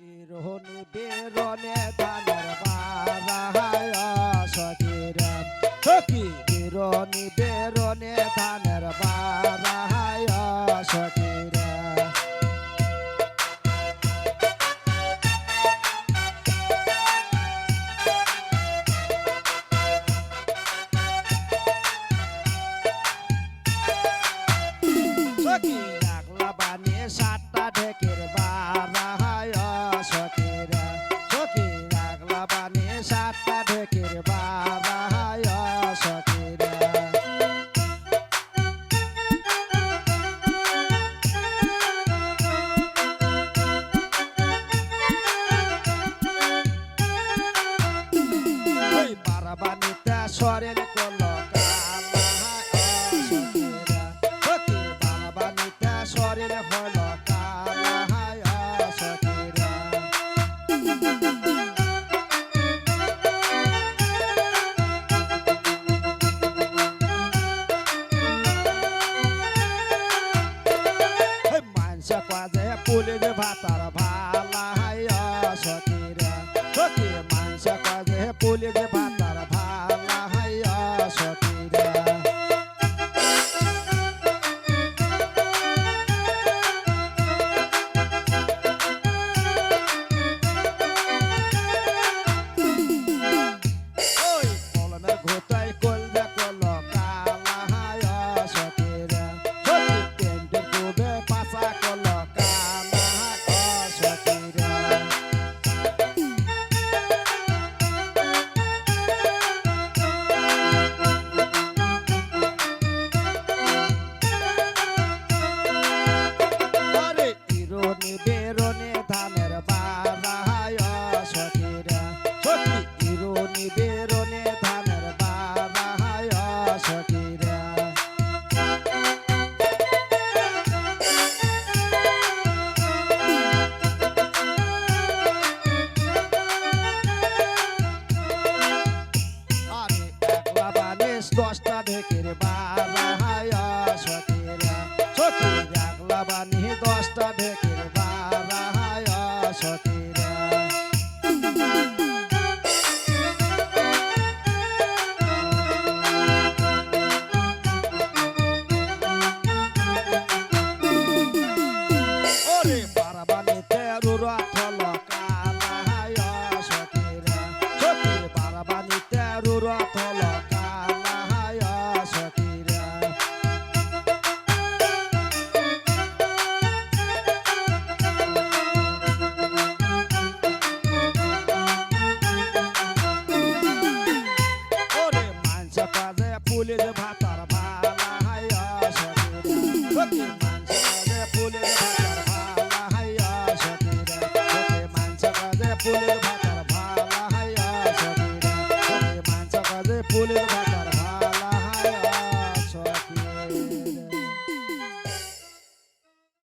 ইরোনি বেরনে ধানের বারায় সকিরা সকি ইরোনি বেরনে ধানের বারায় সকিরা সকি লাগলা বানি সাতটা ঢেকের বারায় সরেন কল কালা সকিরা সকি বারাবানিতে সরেন হল কালা দশটা ঢেকের বাবা হায়া সখীরা সখী রাখলা বানি দশটা ঢেকে